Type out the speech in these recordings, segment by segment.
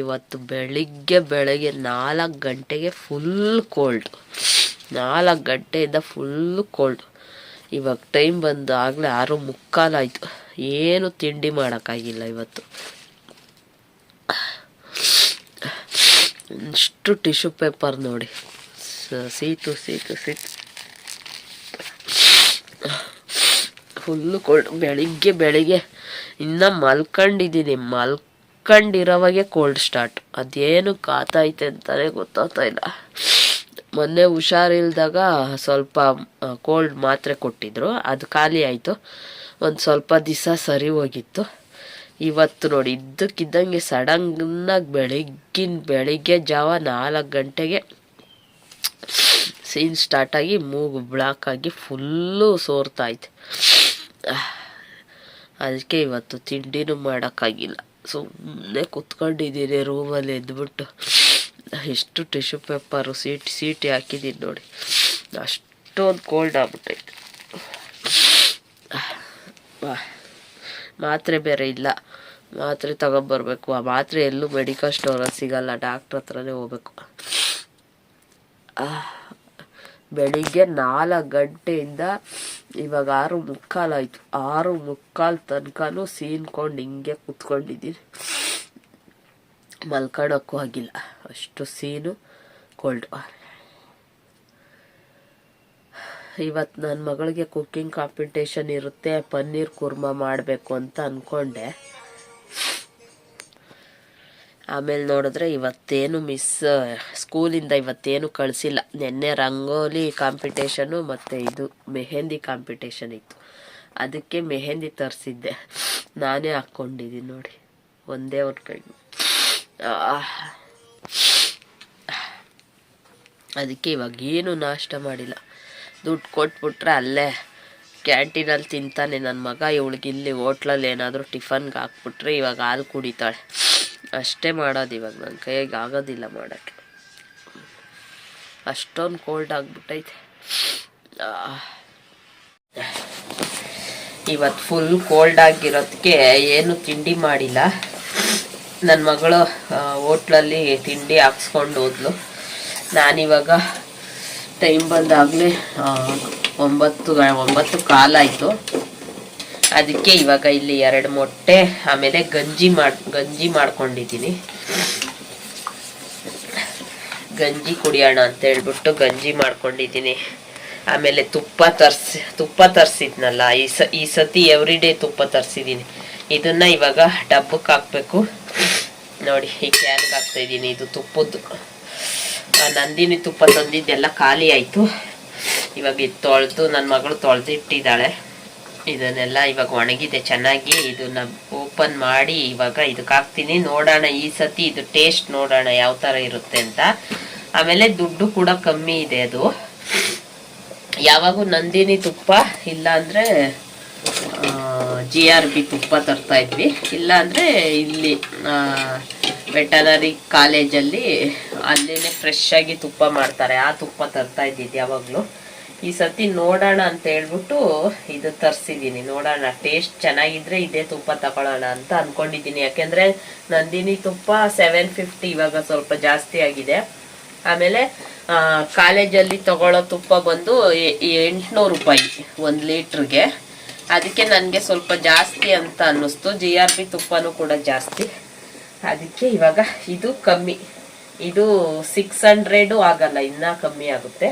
ಇವತ್ತು ಬೆಳಿಗ್ಗೆ ಬೆಳಗ್ಗೆ ನಾಲ್ಕು ಗಂಟೆಗೆ ಫುಲ್ ಕೋಲ್ಡ್ ನಾಲ್ಕು ಗಂಟೆಯಿಂದ ಫುಲ್ ಕೋಲ್ಡ್ ಇವಾಗ ಟೈಮ್ ಬಂದು ಆಗಲೇ ಆರು ಮುಕ್ಕಾಲಾಯಿತು ಏನು ತಿಂಡಿ ಮಾಡೋಕ್ಕಾಗಿಲ್ಲ ಇವತ್ತು. ಇಷ್ಟು ಟಿಶ್ಯೂ ಪೇಪರ್ ನೋಡಿ. Seat seat seat full cold ಬೆಳಿಗ್ಗೆ ಬೆಳಿಗ್ಗೆ ಇನ್ನೂ ಮಲ್ಕೊಂಡಿದ್ದೀನಿ. ಮಲ್ಕೊಂಡಿರೋವಾಗೆ ಕೋಲ್ಡ್ ಸ್ಟಾರ್ಟ್ ಅದೇನು ಕಾತೈತೆ ಅಂತಲೇ ಗೊತ್ತಾಗ್ತಾ ಇಲ್ಲ. ಮೊನ್ನೆ ಹುಷಾರಿಲ್ದಾಗ ಸ್ವಲ್ಪ ಕೋಲ್ಡ್ ಮಾತ್ರೆ ಕೊಟ್ಟಿದ್ರು. ಅದು ಖಾಲಿ ಆಯಿತು. ಒಂದು ಸ್ವಲ್ಪ ದಿವಸ ಸರಿ ಹೋಗಿತ್ತು. ಇವತ್ತು ನೋಡಿ, ಇದ್ದಕ್ಕಿದ್ದಂಗೆ ಸಡನ್ನಾಗಿ ಬೆಳಗ್ಗಿನ ಬೆಳಿಗ್ಗೆ ಜಾವ ನಾಲ್ಕು ಗಂಟೆಗೆ ಸೀನ್ ಸ್ಟಾರ್ಟಾಗಿ ಮೂಗು ಬ್ಲಾಕ್ ಆಗಿ ಫುಲ್ಲು ಸೋರ್ತಾಯ್ತು ಅದಕ್ಕೆ ಇವತ್ತು ತಿಂಡಿನೂ ಮಾಡೋಕ್ಕಾಗಿಲ್ಲ. ಸುಮ್ಮನೆ ಕುತ್ಕೊಂಡಿದ್ದೀನಿ ರೂಮಲ್ಲಿ ಎದ್ಬಿಟ್ಟು. ಎಷ್ಟು ಟಿಶ್ಯೂ ಪೇಪರು ಸೀಟ್, ಸೀಟಿ ಹಾಕಿದ್ದೀನಿ ನೋಡಿ. ಅಷ್ಟೊಂದು ಕೋಲ್ಡ್ ಆಗ್ಬಿಟ್ಟೈತೆ. ಮಾತ್ರೆ ಬೇರೆ ಇಲ್ಲ. ಮಾತ್ರೆ ತಗೊಂಬರ್ಬೇಕು. ಆ ಮಾತ್ರೆ ಎಲ್ಲೂ ಮೆಡಿಕಲ್ ಸ್ಟೋರಲ್ಲಿ ಸಿಗಲ್ಲ. ಡಾಕ್ಟ್ರ್ ಹತ್ರನೇ ಹೋಗ್ಬೇಕು. ಬೆಳಿಗ್ಗೆ ನಾಲ್ಕು ಗಂಟೆಯಿಂದ ಇವಾಗ ಆರು ಮುಕ್ಕಾಲಾಯಿತು ಆರು ಮುಕ್ಕಾಲು ತನಕನೂ ಸೀನ್ಕೊಂಡು ಹಿಂಗೆ ಕುತ್ಕೊಂಡಿದ್ದೀನಿ. ಮಲ್ಕೊಳಕ್ಕೂ ಆಗಿಲ್ಲ. ಅಷ್ಟು ಸೀನು ಕೋಲ್ಡ್ ಇವತ್ತು ನನ್ನ ಮಗಳಿಗೆ ಕುಕ್ಕಿಂಗ್ ಕಾಂಪಿಟೇಷನ್ ಇರುತ್ತೆ, ಪನ್ನೀರ್ ಕುರ್ಮಾ ಮಾಡಬೇಕು ಅಂತ ಅಂದ್ಕೊಂಡೆ ಆಮೇಲೆ ನೋಡಿದ್ರೆ ಇವತ್ತೇನು ಮಿಸ್, ಸ್ಕೂಲಿಂದ ಇವತ್ತೇನು ಕಳಿಸಿಲ್ಲ. ನಿನ್ನೆ ರಂಗೋಲಿ ಕಾಂಪಿಟೇಷನು ಮತ್ತು ಇದು ಮೆಹೆಂದಿ ಕಾಂಪಿಟೇಷನ್ ಇತ್ತು. ಅದಕ್ಕೆ ಮೆಹೆಂದಿ ತರಿಸಿದ್ದೆ. ನಾನೇ ಹಾಕ್ಕೊಂಡಿದ್ದೀನಿ ನೋಡಿ. ಒಂದೇ ಒಂದು ಕೈ. ಅದಕ್ಕೆ ಇವಾಗ ಏನು ನಾಷ್ಟ ಮಾಡಿಲ್ಲ. ದುಡ್ಡು ಕೊಟ್ಬಿಟ್ರೆ ಅಲ್ಲೇ ಕ್ಯಾಂಟೀನಲ್ಲಿ ತಿಂತಾನೆ. ನನ್ನ ಮಗ ಇವಳಿಗೆ ಇಲ್ಲಿ ಹೋಟ್ಲಲ್ಲಿ ಏನಾದರೂ ಟಿಫನ್ಗೆ ಹಾಕ್ಬಿಟ್ರೆ ಇವಾಗ ಹಾಲು ಕುಡಿತಾಳೆ. ಅಷ್ಟೇ ಮಾಡೋದು ಇವಾಗ ನನ್ನ ಕೈಯಾಗ ಆಗೋದಿಲ್ಲ ಮಾಡೋಕ್ಕೆ. ಅಷ್ಟೊಂದು ಕೋಲ್ಡ್ ಆಗಿಬಿಟ್ಟೈತೆ. ಇವತ್ತು ಫುಲ್ ಕೋಲ್ಡ್ ಆಗಿರೋದಕ್ಕೆ ಏನು ತಿಂಡಿ ಮಾಡಿಲ್ಲ. ನನ್ನ ಮಗಳು ಹೋಟ್ಲಲ್ಲಿ ತಿಂಡಿ ಹಾಕ್ಸ್ಕೊಂಡು ಹೋದ್ಲು. ನಾನಿವಾಗ ಟೈಮ್ ಬಂದಾಗಲೇ ಒಂಬತ್ತು ಒಂಬತ್ತು ಕಾಲಾಯಿತು ಅದಕ್ಕೆ ಇವಾಗ ಇಲ್ಲಿ ಎರಡು ಮೊಟ್ಟೆ, ಆಮೇಲೆ ಗಂಜಿ ಮಾಡ್, ಗಂಜಿ ಮಾಡ್ಕೊಂಡಿದ್ದೀನಿ. ಗಂಜಿ ಕುಡಿಯೋಣ ಅಂತ ಹೇಳ್ಬಿಟ್ಟು ಗಂಜಿ ಮಾಡ್ಕೊಂಡಿದ್ದೀನಿ. ಆಮೇಲೆ ತುಪ್ಪ ತರಿಸಿ, ತುಪ್ಪ ತರಿಸಿದ್ನಲ್ಲ, ಈ ಸ, ಈ ಸತಿ ಎವ್ರಿ ಡೇ ತುಪ್ಪ ತರಿಸಿದ್ದೀನಿ. ಇದನ್ನ ಇವಾಗ ಡಬ್ಬಕ್ಕೆ ಹಾಕ್ಬೇಕು. ನೋಡಿ, ಈ ಕ್ಯಾನ್ಗೆ ಹಾಕ್ತಾ ಇದ್ದೀನಿ ಇದು ತುಪ್ಪದ್ದು. ನಂದಿನಿ ತುಪ್ಪ ತಂದಿದ್ದೆಲ್ಲ ಖಾಲಿ ಆಯಿತು. ಇವಾಗ ಇದು ತೊಳೆದು ನನ್ನ ಮಗಳು ತೊಳೆದಿಟ್ಟಿದ್ದಾಳೆ. ಇದನ್ನೆಲ್ಲ ಇವಾಗ ಒಣಗಿದೆ ಚೆನ್ನಾಗಿ. ಇದನ್ನ ಓಪನ್ ಮಾಡಿ ಇವಾಗ ಇದಕ್ಕೆ ಹಾಕ್ತೀನಿ ನೋಡೋಣ ಈ ಸತಿ ಇದು ಟೇಸ್ಟ್ ನೋಡೋಣ ಯಾವ ಥರ ಇರುತ್ತೆ ಅಂತ. ಆಮೇಲೆ ದುಡ್ಡು ಕೂಡ ಕಮ್ಮಿ ಇದೆ ಅದು. ಯಾವಾಗೂ ನಂದಿನಿ ತುಪ್ಪ ಇಲ್ಲ ಅಂದರೆ ಜಿ ಆರ್ ಬಿ ತುಪ್ಪ ತರ್ತಾ ಇದ್ವಿ. ಇಲ್ಲ ಅಂದರೆ ಇಲ್ಲಿ ವೆಟನರಿ ಕಾಲೇಜಲ್ಲಿ ಅಲ್ಲೇ ಫ್ರೆಶ್ ಆಗಿ ತುಪ್ಪ ಮಾಡ್ತಾರೆ. ಆ ತುಪ್ಪ ತರ್ತಾ ಇದ್ದಿದ್ದು ಯಾವಾಗಲೂ. ಈ ಸತಿ ನೋಡೋಣ ಅಂತ ಹೇಳ್ಬಿಟ್ಟು ಇದು ತರಿಸಿದ್ದೀನಿ. ನೋಡೋಣ ಟೇಸ್ಟ್ ಚೆನ್ನಾಗಿದ್ರೆ ಇದೇ ತುಪ್ಪ ತಗೊಳ್ಳೋಣ ಅಂತ ಅಂದ್ಕೊಂಡಿದ್ದೀನಿ ಯಾಕೆಂದರೆ ನಂದಿನಿ ತುಪ್ಪ ಸೆವೆನ್ ಫಿಫ್ಟಿ ಇವಾಗ ಸ್ವಲ್ಪ ಜಾಸ್ತಿ ಆಗಿದೆ. ಆಮೇಲೆ ಕಾಲೇಜಲ್ಲಿ ತಗೊಳ್ಳೋ ತುಪ್ಪ ಬಂದು ಎಂಟುನೂರು ರೂಪಾಯಿ ಒಂದು ಲೀಟ್ರಿಗೆ. ಅದಕ್ಕೆ ನನಗೆ ಸ್ವಲ್ಪ ಜಾಸ್ತಿ ಅಂತ ಅನ್ನಿಸ್ತು. ಜಿ ಆರ್ ಬಿ ತುಪ್ಪನೂ ಕೂಡ ಜಾಸ್ತಿ. ಅದಕ್ಕೆ ಇವಾಗ ಇದು ಕಮ್ಮಿ. ಇದು ಸಿಕ್ಸ್ ಹಂಡ್ರೆಡು ಆಗಲ್ಲ, ಇನ್ನೂ ಕಮ್ಮಿ ಆಗುತ್ತೆ.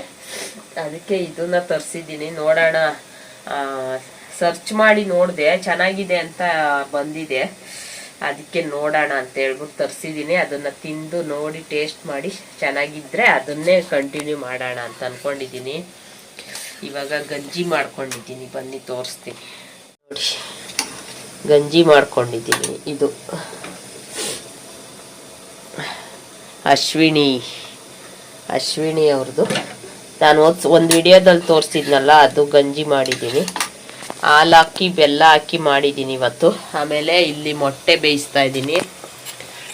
ಅದಕ್ಕೆ ಇದನ್ನ ತರಿಸಿದ್ದೀನಿ. ನೋಡೋಣ. ಸರ್ಚ್ ಮಾಡಿ ನೋಡಿದೆ. ಚೆನ್ನಾಗಿದೆ ಅಂತ ಬಂದಿದೆ. ಅದಕ್ಕೆ ನೋಡೋಣ ಅಂತ ಹೇಳ್ಬಿಟ್ಟು ತರಿಸಿದ್ದೀನಿ. ಅದನ್ನು ತಿಂದು ನೋಡಿ ಟೇಸ್ಟ್ ಮಾಡಿ. ಚೆನ್ನಾಗಿದ್ರೆ ಅದನ್ನೇ ಕಂಟಿನ್ಯೂ ಮಾಡೋಣ ಅಂತ ಅಂದ್ಕೊಂಡಿದ್ದೀನಿ ಇವಾಗ ಗಂಜಿ ಮಾಡ್ಕೊಂಡಿದ್ದೀನಿ. ಬನ್ನಿ, ತೋರಿಸ್ತೀನಿ. ನೋಡಿ. ಗಂಜಿ ಮಾಡ್ಕೊಂಡಿದ್ದೀನಿ. ಇದು. ಅಶ್ವಿನಿ. ಅಶ್ವಿನಿ ಅವ್ರದ್ದು ನಾನು ಒಂದು ವಿಡಿಯೋದಲ್ಲಿ ತೋರಿಸಿದ್ನಲ್ಲ, ಅದು ಗಂಜಿ ಮಾಡಿದ್ದೀನಿ. ಹಾಲು ಹಾಕಿ, ಬೆಲ್ಲ ಹಾಕಿ ಮಾಡಿದ್ದೀನಿ ಇವತ್ತು. ಆಮೇಲೆ ಇಲ್ಲಿ ಮೊಟ್ಟೆ ಬೇಯಿಸ್ತಾ ಇದ್ದೀನಿ.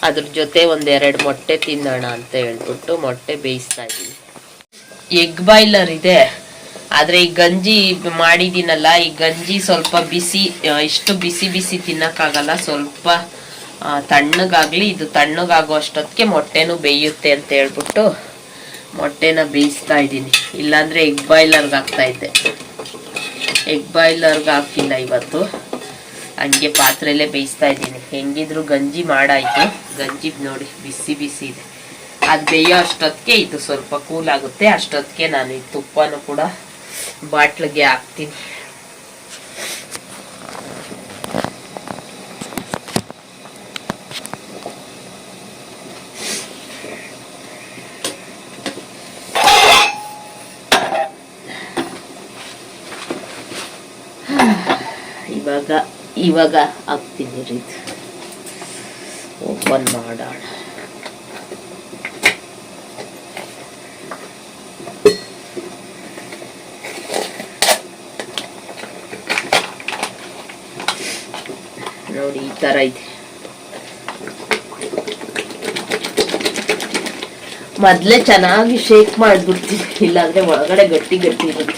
ಅದ್ರ ಜೊತೆ ಒಂದೆರಡು ಮೊಟ್ಟೆ ತಿನ್ನೋಣ ಅಂತ ಹೇಳ್ಬಿಟ್ಟು ಮೊಟ್ಟೆ ಬೇಯಿಸ್ತಾ ಇದ್ದೀನಿ. ಎಗ್ ಬಾಯ್ಲರ್ ಇದೆ. ಆದರೆ ಈ ಗಂಜಿ ಮಾಡಿದ್ದೀನಲ್ಲ, ಈ ಗಂಜಿ ಸ್ವಲ್ಪ ಬಿಸಿ ಇಷ್ಟು ಬಿಸಿ ಬಿಸಿ ತಿನ್ನೋಕ್ಕಾಗಲ್ಲ, ಸ್ವಲ್ಪ ತಣ್ಣಗಾಗ್ಲಿ, ಇದು ತಣ್ಣಗಾಗೋ ಅಷ್ಟೊತ್ತಿಗೆ ಮೊಟ್ಟೆನೂ ಬೇಯುತ್ತೆ ಅಂತ ಹೇಳ್ಬಿಟ್ಟು ಮೊಟ್ಟೆನ ಬೇಯಿಸ್ತಾ ಇದ್ದೀನಿ. ಇಲ್ಲಾಂದ್ರೆ ಎಗ್ ಬಾಯ್ಲರ್ಗೆ ಹಾಕ್ತಾ ಇದ್ದೆ. ಎಗ್ ಬಾಯ್ಲರ್ಗೆ ಹಾಕಿಲ್ಲ ಇವತ್ತು. ಹಂಗೆ ಪಾತ್ರೆಯಲ್ಲೇ ಬೇಯಿಸ್ತಾ ಇದ್ದೀನಿ. ಹೆಂಗಿದ್ರು ಗಂಜಿ ಮಾಡಾಯಿತು. ಗಂಜಿ ನೋಡಿ, ಬಿಸಿ ಬಿಸಿ ಇದೆ. ಅದು ಬೇಯೋ ಅಷ್ಟೊತ್ತಿಗೆ ಇದು ಸ್ವಲ್ಪ ಕೂಲ್ ಆಗುತ್ತೆ. ಅಷ್ಟೊತ್ತಿಗೆ ನಾನು ಈ ತುಪ್ಪನೂ ಕೂಡ ಬಾಟ್ಲಿಗೆ ಹಾಕ್ತೀನಿ. ಇವಾಗ ಇವಾಗ ಹಾಕ್ತೀನಿ ರೀ ಓಪನ್ ಮಾಡೋಣ. ನೋಡಿ, ಈ ತರ ಇದೆ. ಮೊದಲೇ ಚೆನ್ನಾಗಿ ಶೇಕ್ ಮಾಡ್ಬಿಡ್ತೀನಿ ಇಲ್ಲಾಂದ್ರೆ ಒಳಗಡೆ ಗಟ್ಟಿ ಗಟ್ಟಿ ಇರುತ್ತೆ.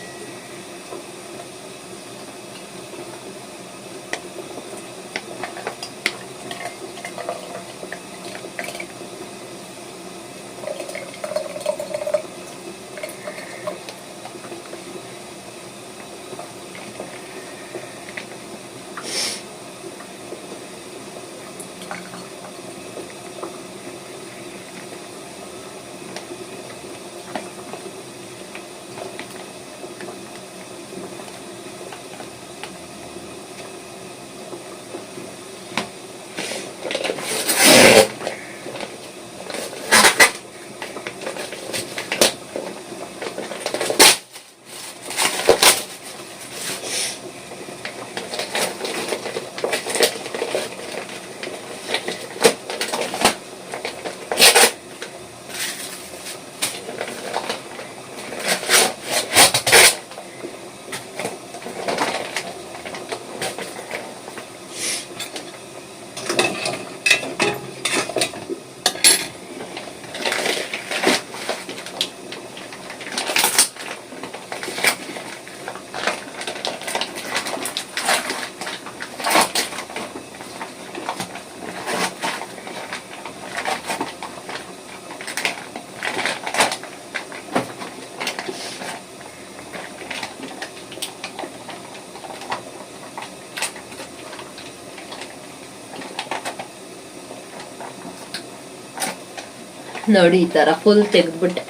ನೋಡಿ ಈ ತರ ಫುಲ್ ತೆಗೆದ್ಬಿಟ್ಟೆ.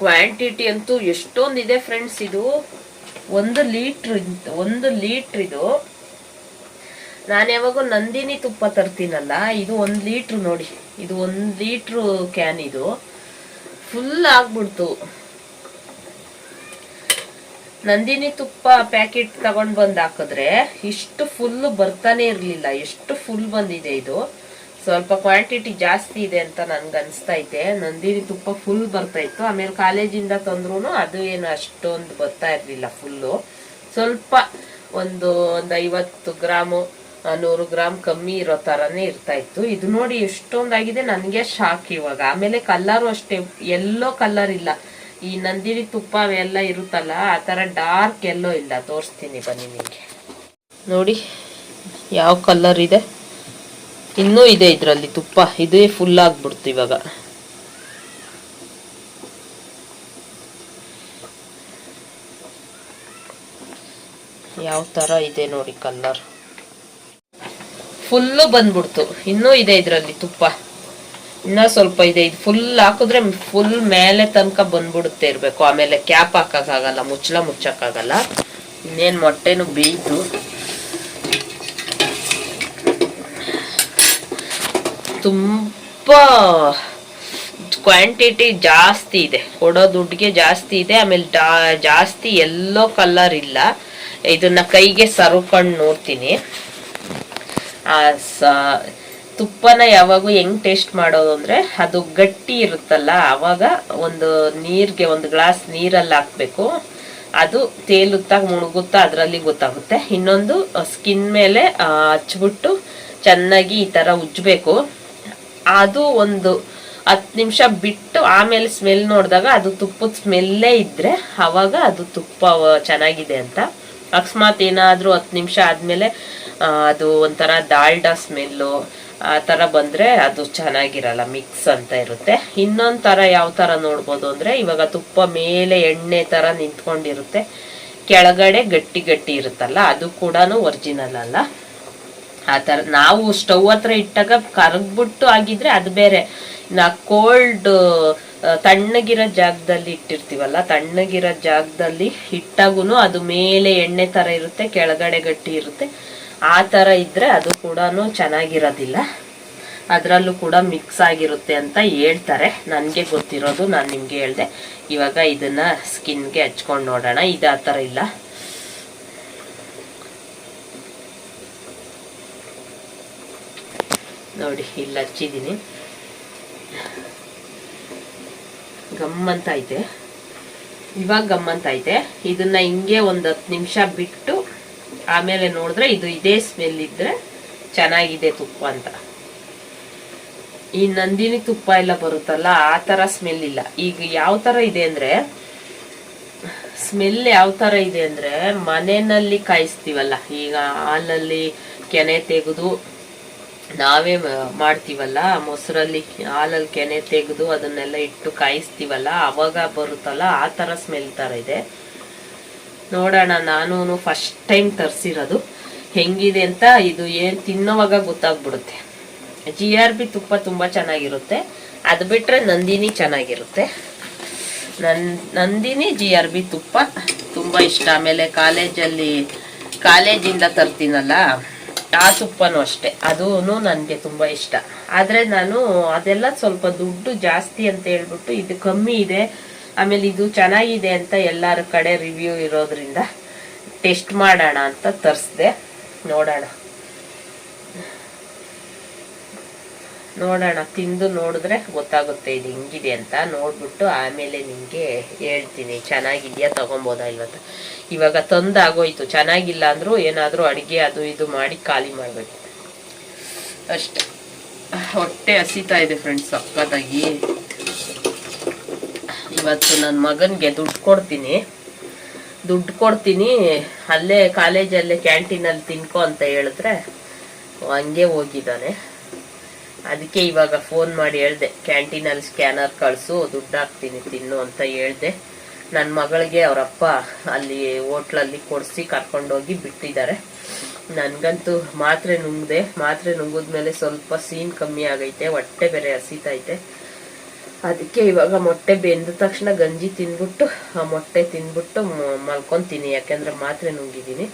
ಕ್ವಾಂಟಿಟಿ ಅಂತೂ ಎಷ್ಟೊಂದಿದೆ ಫ್ರೆಂಡ್ಸ್ ಇದು. ಒಂದು ಲೀಟ್ರ್ ಒಂದು ಲೀಟ್ರ್ ಇದು. ನಾನು ಯಾವಾಗ ನಂದಿನಿ ತುಪ್ಪ ತರ್ತೀನಲ್ಲ, ಇದು ಒಂದು ಲೀಟ್ರ್ ನೋಡಿ. ಇದು ಒಂದು ಲೀಟ್ರ್ ಕ್ಯಾನ್ ಇದು. ಫುಲ್ ಆಗ್ಬಿಡ್ತು. ನಂದಿನಿ ತುಪ್ಪ ಪ್ಯಾಕೆಟ್ ತಗೊಂಡ್ ಬಂದ್ ಹಾಕಿದ್ರೆ ಇಷ್ಟು ಫುಲ್ ಬರ್ತಾನೆ ಇರ್ಲಿಲ್ಲ. ಎಷ್ಟು ಫುಲ್ ಬಂದಿದೆ ಇದು. ಸ್ವಲ್ಪ ಕ್ವಾಂಟಿಟಿ ಜಾಸ್ತಿ ಇದೆ ಅಂತ ನನ್ಗೆ ಅನ್ಸ್ತಾ ಐತೆ ನಂದಿನಿ ತುಪ್ಪ ಫುಲ್ ಬರ್ತಾ ಇತ್ತು. ಆಮೇಲೆ ಕಾಲೇಜಿಂದ ತಂದ್ರು ಅದು ಏನು ಅಷ್ಟೊಂದು ಬರ್ತಾ ಇರ್ಲಿಲ್ಲ ಫುಲ್ಲು ಸ್ವಲ್ಪ ಒಂದು ಒಂದು ಐವತ್ತು ಗ್ರಾಮು ನೂರು ಗ್ರಾಮ್ ಕಮ್ಮಿ ಇರೋ ಥರನೇ ಇರ್ತಾ ಇತ್ತು. ಇದು ನೋಡಿ ಎಷ್ಟೊಂದಾಗಿದೆ. ನನಗೆ ಶಾಕ್ ಇವಾಗ. ಆಮೇಲೆ ಕಲ್ಲರು ಅಷ್ಟೇ. ಎಲ್ಲೋ ಕಲರ್ ಇಲ್ಲ. ಈ ನಂದಿನಿ ತುಪ್ಪ ಅವೆಲ್ಲ ಇರುತ್ತಲ್ಲ, ಆ ಥರ ಡಾರ್ಕ್ ಎಲ್ಲೋ ಇಲ್ಲ. ತೋರಿಸ್ತೀನಿ ಬನ್ನಿ ನಿಮಗೆ. ನೋಡಿ, ಯಾವ ಕಲರ್ ಇದೆ. ಇನ್ನೂ ಇದೆ ಇದರಲ್ಲಿ ತುಪ್ಪ. ಇದೇ ಫುಲ್ ಆಗ್ಬಿಡ್ತು ಇವಾಗ. ಯಾವ ಥರ ಇದೆ ನೋಡಿ ಕಲರ್ ಫುಲ್ಲು ಬಂದ್ಬಿಡ್ತು. ಇನ್ನೂ ಇದೆ ಇದರಲ್ಲಿ ತುಪ್ಪ. ಇನ್ನ ಸ್ವಲ್ಪ ಇದೆ. ಇದು ಫುಲ್ ಹಾಕಿದ್ರೆ ಫುಲ್ ಮೇಲೆ ತನಕ ಬಂದ್ಬಿಡುತ್ತೆ ಇರಬೇಕು. ಆಮೇಲೆ ಕ್ಯಾಪ್ ಹಾಕೋಕ್ಕಾಗಲ್ಲ, ಮುಚ್ಚಳ ಮುಚ್ಚಕ್ಕಾಗಲ್ಲ. ಇನ್ನೇನು ಮೊಟ್ಟೆನು ಬೇಯ್ತು. ತುಂಬ ಕ್ವಾಂಟಿಟಿ ಜಾಸ್ತಿ ಇದೆ. ಕೊಡೋ ದುಡ್ಡಿಗೆ ಜಾಸ್ತಿ ಇದೆ. ಆಮೇಲೆ ಜಾಸ್ತಿ ಎಲ್ಲೋ ಕಲರ್ ಇಲ್ಲ. ಇದನ್ನ ಕೈಗೆ ಸರ್ಕೊಂಡು ನೋಡ್ತೀನಿ. ತುಪ್ಪನ ಯಾವಾಗೂ ಹೆಂಗ್ ಟೇಸ್ಟ್ ಮಾಡೋದು ಅಂದ್ರೆ ಅದು ಗಟ್ಟಿ ಇರುತ್ತಲ್ಲ, ಅವಾಗ ಒಂದು ನೀರ್ಗೆ ಒಂದು ಗ್ಲಾಸ್ ನೀರಲ್ಲಿ ಹಾಕ್ಬೇಕು. ಅದು ತೇಲುತ್ತಾ ಮುಳುಗುತ್ತಾ ಅದರಲ್ಲಿ ಗೊತ್ತಾಗುತ್ತೆ. ಇನ್ನೊಂದು ಸ್ಕಿನ್ ಮೇಲೆ ಹಚ್ಬಿಟ್ಟು ಚೆನ್ನಾಗಿ ಈ ತರ ಉಜ್ಜಬೇಕು. ಅದು ಒಂದು ಹತ್ತು ನಿಮಿಷ ಬಿಟ್ಟು ಆಮೇಲೆ ಸ್ಮೆಲ್ ನೋಡಿದಾಗ ಅದು ತುಪ್ಪದ ಸ್ಮೆಲ್ಲೇ ಇದ್ರೆ ಅವಾಗ ಅದು ತುಪ್ಪ ಚೆನ್ನಾಗಿದೆ ಅಂತ. ಅಕಸ್ಮಾತ್ ಏನಾದರೂ ಹತ್ತು ನಿಮಿಷ ಆದಮೇಲೆ ಅದು ಒಂಥರ ದಾಲ್ಡ ಸ್ಮೆಲ್ಲು ಆ ಥರ ಬಂದ್ರೆ ಅದು ಚೆನ್ನಾಗಿರಲ್ಲ ಮಿಕ್ಸ್ ಅಂತ ಇರುತ್ತೆ. ಇನ್ನೊಂದ್ ಥರ ಯಾವ ಥರ ನೋಡ್ಬೋದು ಅಂದ್ರೆ, ಇವಾಗ ತುಪ್ಪ ಮೇಲೆ ಎಣ್ಣೆ ಥರ ನಿಂತ್ಕೊಂಡಿರುತ್ತೆ. ಕೆಳಗಡೆ ಗಟ್ಟಿ ಗಟ್ಟಿ ಇರುತ್ತಲ್ಲ, ಅದು ಕೂಡ ಒರಿಜಿನಲ್ ಅಲ್ಲ. ಆ ಥರ ನಾವು ಸ್ಟವ್ ಹತ್ರ ಇಟ್ಟಾಗ ಕರಗ್ಬಿಟ್ಟು ಆಗಿದ್ರೆ ಅದು ಬೇರೆ. ನಾ ಕೋಲ್ಡ್ ತಣ್ಣಗಿರೋ ಜಾಗದಲ್ಲಿ ಇಟ್ಟಿರ್ತೀವಲ್ಲ, ತಣ್ಣಗಿರೋ ಜಾಗದಲ್ಲಿ ಇಟ್ಟಾಗೂ ಅದು ಮೇಲೆ ಎಣ್ಣೆ ತರ ಇರುತ್ತೆ, ಕೆಳಗಡೆ ಗಟ್ಟಿ ಇರುತ್ತೆ. ಆ ತರ ಇದ್ರೆ ಅದು ಕೂಡ ಚೆನ್ನಾಗಿರೋದಿಲ್ಲ. ಅದರಲ್ಲೂ ಕೂಡ ಮಿಕ್ಸ್ ಆಗಿರುತ್ತೆ ಅಂತ ಹೇಳ್ತಾರೆ. ನನಗೆ ಗೊತ್ತಿರೋದು ನಾನು ನಿಮಗೆ ಹೇಳಿದೆ. ಇವಾಗ ಇದನ್ನ ಸ್ಕಿನ್ಗೆ ಹಚ್ಕೊಂಡು ನೋಡೋಣ. ಇದು ಆ ಥರ ಇಲ್ಲ. ನೋಡಿ, ಇಲ್ಲಿ ಹಚ್ಚಿದ್ದೀನಿ. ಗಮ್ಮಂತ ಐತೆ. ಇವಾಗ ಗಮ್ಮಂತ ಐತೆ. ಇದನ್ನ ಹಿಂಗೆ ಒಂದು ಹತ್ತು ನಿಮಿಷ ಬಿಟ್ಟು ಆಮೇಲೆ ನೋಡಿದ್ರೆ ಇದು ಇದೇ ಸ್ಮೆಲ್ ಇದ್ರೆ ಚೆನ್ನಾಗಿದೆ ತುಪ್ಪ ಅಂತ. ಈ ನಂದಿನಿ ತುಪ್ಪ ಎಲ್ಲ ಬರುತ್ತಲ್ಲ, ಆ ತರ ಸ್ಮೆಲ್ ಇಲ್ಲ. ಈಗ ಯಾವ ತರ ಇದೆ ಅಂದ್ರೆ ಸ್ಮೆಲ್ ಯಾವ ತರ ಇದೆ ಅಂದ್ರೆ, ಮನೆಯಲ್ಲಿ ಕಾಯಿಸ್ತೀವಲ್ಲ, ಈಗ ಹಾಲಲ್ಲಿ ಕೆನೆ ತೆಗೆದು ನಾವೇ ಮಾಡ್ತೀವಲ್ಲ, ಮೊಸರಲ್ಲಿ ಹಾಲಲ್ಲಿ ಕೆನೆ ತೆಗೆದು ಅದನ್ನೆಲ್ಲ ಇಟ್ಟು ಕಾಯಿಸ್ತೀವಲ್ಲ, ಅವಾಗ ಬರುತ್ತಲ್ಲ, ಆ ತರ ಸ್ಮೆಲ್ ತರ ಇದೆ. ನೋಡೋಣ ನಾನು ಫಸ್ಟ್ ಟೈಮ್ ತರಿಸಿರೋದು. ಹೆಂಗಿದೆ ಅಂತ ಇದು ಏನು ತಿನ್ನೋವಾಗ ಗೊತ್ತಾಗ್ಬಿಡುತ್ತೆ. ಜಿ ಆರ್ ಬಿ ತುಪ್ಪ ತುಂಬಾ ಚೆನ್ನಾಗಿರುತ್ತೆ. ಅದು ಬಿಟ್ರೆ ನಂದಿನಿ ಚೆನ್ನಾಗಿರುತ್ತೆ. ನನ್, ನಂದಿನಿ ಜಿ ಆರ್ ಬಿ ತುಪ್ಪ ತುಂಬಾ ಇಷ್ಟ. ಆಮೇಲೆ ಕಾಲೇಜಲ್ಲಿ, ಕಾಲೇಜಿಂದ ತರ್ತೀನಲ್ಲ, ಆ ತುಪ್ಪನೂ ಅಷ್ಟೆ. ಅದೂ ನನಗೆ ತುಂಬಾ ಇಷ್ಟ. ಆದ್ರೆ ನಾನು ಅದೆಲ್ಲ ಸ್ವಲ್ಪ ದುಡ್ಡು ಜಾಸ್ತಿ ಅಂತ ಹೇಳ್ಬಿಟ್ಟು ಇದು ಕಮ್ಮಿ ಇದೆ. ಆಮೇಲೆ ಇದು ಚೆನ್ನಾಗಿದೆ ಅಂತ ಎಲ್ಲರ ಕಡೆ ರಿವ್ಯೂ ಇರೋದ್ರಿಂದ ಟೆಸ್ಟ್ ಮಾಡೋಣ ಅಂತ ತರಿಸ್ದೆ. ನೋಡೋಣ. ನೋಡೋಣ, ತಿಂದು ನೋಡಿದ್ರೆ ಗೊತ್ತಾಗುತ್ತೆ ಇದು ಹಿಂಗಿದೆ ಅಂತ. ನೋಡ್ಬಿಟ್ಟು ಆಮೇಲೆ ನಿಮಗೆ ಹೇಳ್ತೀನಿ. ಚೆನ್ನಾಗಿದ್ಯಾ, ತಗೊಬೋದಾ ಇಲ್ಲ ಅಂತ. ಇವಾಗ ತಂದಾಗೋಯ್ತು. ಚೆನ್ನಾಗಿಲ್ಲ ಅಂದರೂ ಏನಾದರೂ ಅಡುಗೆ ಅದು ಇದು ಮಾಡಿ ಖಾಲಿ ಮಾಡಬೇಕು. ಅಷ್ಟೆ. ಹೊಟ್ಟೆ ಹಸಿತಾ ಇದೆ ಫ್ರೆಂಡ್ಸ್ ಸಕ್ಕತ್ತಾಗಿ ಇವತ್ತು ನನ್ನ ಮಗನಿಗೆ ದುಡ್ಡು ಕೊಡ್ತೀನಿ. ದುಡ್ಡು ಕೊಡ್ತೀನಿ. ಅಲ್ಲೇ ಕಾಲೇಜಲ್ಲೇ ಕ್ಯಾಂಟೀನಲ್ಲಿ ತಿನ್ಕೋ ಅಂತ ಹೇಳಿದ್ರೆ ಹಂಗೆ ಹೋಗಿದ್ದಾನೆ. ಅದಕ್ಕೆ ಇವಾಗ ಫೋನ್ ಮಾಡಿ ಹೇಳ್ದೆ ಕ್ಯಾಂಟೀನಲ್ಲಿ ಸ್ಕ್ಯಾನರ್ ಕಳಿಸು, ದುಡ್ಡು ಹಾಕ್ತೀನಿ, ತಿನ್ನು ಅಂತ ಹೇಳ್ದೆ. ನನ್ನ ಮಗಳಿಗೆ ಅವರಪ್ಪ ಅಲ್ಲಿ ಹೋಟ್ಲಲ್ಲಿ ಕೊಡಿಸಿ ಕರ್ಕೊಂಡೋಗಿ ಬಿಟ್ಟಿದ್ದಾರೆ. ನನಗಂತೂ ಮಾತ್ರೆ ನುಂಗಿದೆ, ಮಾತ್ರೆ ನುಂಗಿದ್ಮೇಲೆ ಸ್ವಲ್ಪ ಸೀನ್ ಕಮ್ಮಿ ಆಗೈತೆ, ಹೊಟ್ಟೆ ಬೇರೆ ಹಸಿತೈತೆ. ಅದಕ್ಕೆ ಇವಾಗ ಮೊಟ್ಟೆ ಬೆಂದ ತಕ್ಷಣ ಗಂಜಿ ತಿನ್ಬಿಟ್ಟು ಆ ಮೊಟ್ಟೆ ಮಲ್ಕೊತೀನಿ ಮಲ್ಕೊಂತೀನಿ. ಯಾಕೆಂದ್ರೆ ಮಾತ್ರೆ ನುಂಗಿದ್ದೀನಿ.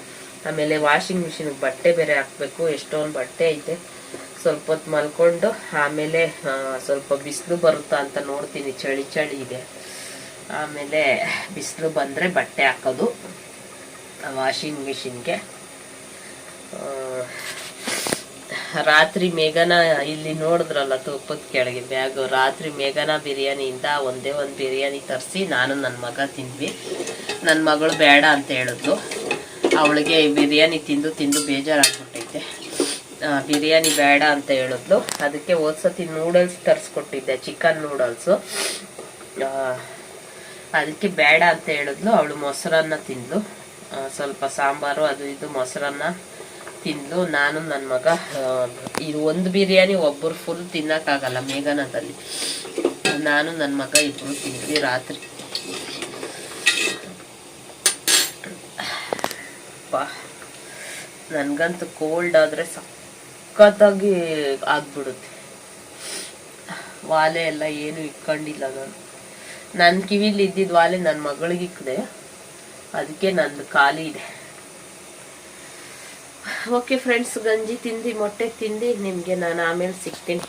ಆಮೇಲೆ ವಾಷಿಂಗ್ ಮಿಷಿನ್ಗೆ ಬಟ್ಟೆ ಬೇರೆ ಹಾಕ್ಬೇಕು. ಎಷ್ಟೊಂದು ಬಟ್ಟೆ ಐತೆ. ಸ್ವಲ್ಪ ಹೊತ್ತು ಮಲ್ಕೊಂಡು, ಆಮೇಲೆ ಸ್ವಲ್ಪ ಬಿಸಿಲು ಬರುತ್ತಾ ಅಂತ ನೋಡ್ತೀನಿ. ಚಳಿ ಚಳಿ ಇದೆ. ಆಮೇಲೆ ಬಿಸಿಲು ಬಂದರೆ ಬಟ್ಟೆ ಹಾಕೋದು. ವಾಷಿಂಗ್ ಮಿಷಿನ್ಗೆ ರಾತ್ರಿ ಮೇಘನ ಇಲ್ಲಿ ನೋಡಿದ್ರಲ್ಲ ತುಪ್ಪದ ಕೆಳಗೆ ಬ್ಯಾಗ್, ರಾತ್ರಿ ಮೇಘನ ಬಿರಿಯಾನಿಯಿಂದ ಒಂದೇ ಒಂದು ಬಿರಿಯಾನಿ ತರಿಸಿ ನಾನು ನನ್ನ ಮಗ ತಿಂದ್ವಿ. ನನ್ನ ಮಗಳು ಬೇಡ ಅಂತ ಹೇಳಿದ್ಲು. ಅವಳಿಗೆ ಬಿರಿಯಾನಿ ತಿಂದು ತಿಂದು ಬೇಜಾರಾಗ್ಬಿಟ್ಟೈತೆ. ಬಿರಿಯಾನಿ ಬೇಡ ಅಂತ ಹೇಳಿದ್ಲು. ಅದಕ್ಕೆ ಹೋದ್ಸತಿ ನೂಡಲ್ಸ್ ತರಿಸ್ಕೊಟ್ಟಿದ್ದೆ, ಚಿಕನ್ ನೂಡಲ್ಸು. ಅದಕ್ಕೆ ಬೇಡ ಅಂತ ಹೇಳಿದ್ಲು. ಅವಳು ಮೊಸರನ್ನ ತಿಂದು ಸ್ವಲ್ಪ ಸಾಂಬಾರು, ಅದು ಇದು ಮೊಸರನ್ನ ತಿಂದ್ಲು ನಾನು ನನ್ನ ಮಗ ಇದು ಒಂದು ಬಿರಿಯಾನಿ ಒಬ್ಬರು ಫುಲ್ ತಿನ್ನೋಕ್ಕಾಗಲ್ಲ ಮೇಘನದಲ್ಲಿ. ನಾನು ನನ್ನ ಮಗ ಇಬ್ಬರು ತಿಂದ್ವಿ ರಾತ್ರಿ. ನನಗಂತೂ ಕೋಲ್ಡ್ ಆದರೆ ಸಖತ್ತಾಗಿ ಆಗ್ಬಿಡುತ್ತೆ. ವಾಲೆ ಎಲ್ಲ ಏನು ಇಟ್ಕೊಂಡಿಲ್ಲ ನಾನು. ನನ್ನ ಕಿವಿಲಿ ಇದ್ದಿದ್ದು ವಾಲೆ ನನ್ನ ಮಗಳಿಗೆ ಇಕ್ಕಿದೆ ಅದಕ್ಕೆ ನಂದು ಖಾಲಿ ಇದೆ. ಓಕೆ ಫ್ರೆಂಡ್ಸ್ ಗಂಜಿ ತಿಂದು ಮೊಟ್ಟೆ ತಿಂದು ನಿಮಗೆ ನಾನು ಆಮೇಲೆ ಸಿಗ್ತೀನಿ.